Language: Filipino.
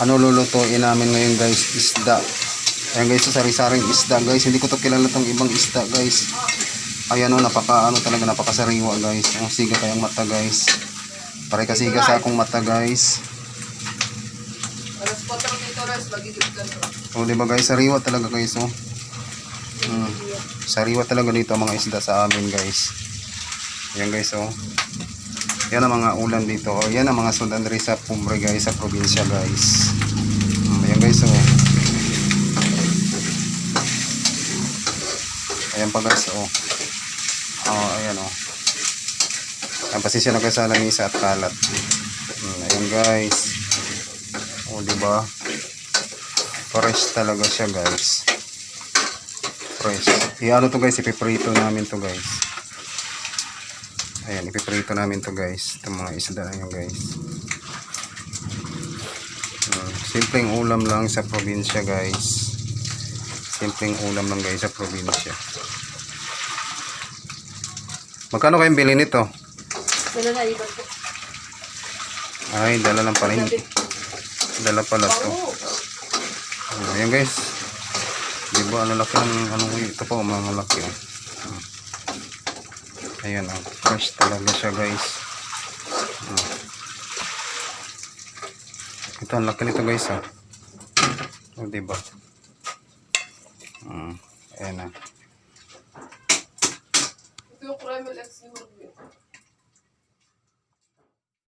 ano lulutuin namin ngayon guys, isda. Ayan guys, so sari-saring isda guys. Hindi ko to kilala tong ibang isda guys. Ayan o, napaka ano talaga, napakasariwa guys. Ang siga kayang mata guys. Pare kasiga sa akong mata guys. Alas 4 dito, Res. Magigib ka na. O diba guys, sariwa talaga guys oh. Hmm. Sariwa talaga dito ang mga isda sa amin guys. Yan guys oh. Yan ang mga ulam dito. Oh, yan ang mga sundan rin sa Pumbre guys, sa probinsya guys. Hmm, ayan guys oh. Ayan pa guys oh. Oh, ayan oh. Ang pasisya na guys sa lamisa at kalat. Hmm, ayan guys. Oh, di ba? Fresh talaga siya guys. Fresh. I-ano to guys, ipiprito namin to guys. Ayan, ipiprito namin to guys. Itong mga isda na yan guys. Hmm, simpleng ulam lang sa probinsya guys. Simpleng ulam lang guys sa probinsya. Magkano kayong bili nito? Wala na, iba po. Ay, dala lang pala. Hindi. Dala pala to. Ayan guys. Di ba ang laki ng ano ito po mga laki. Oh. Ayan oh. Fresh talaga siya guys. Hmm. Ito ang laki nito guys oh. Oh, di ba? Hmm. Ayan ah. Ito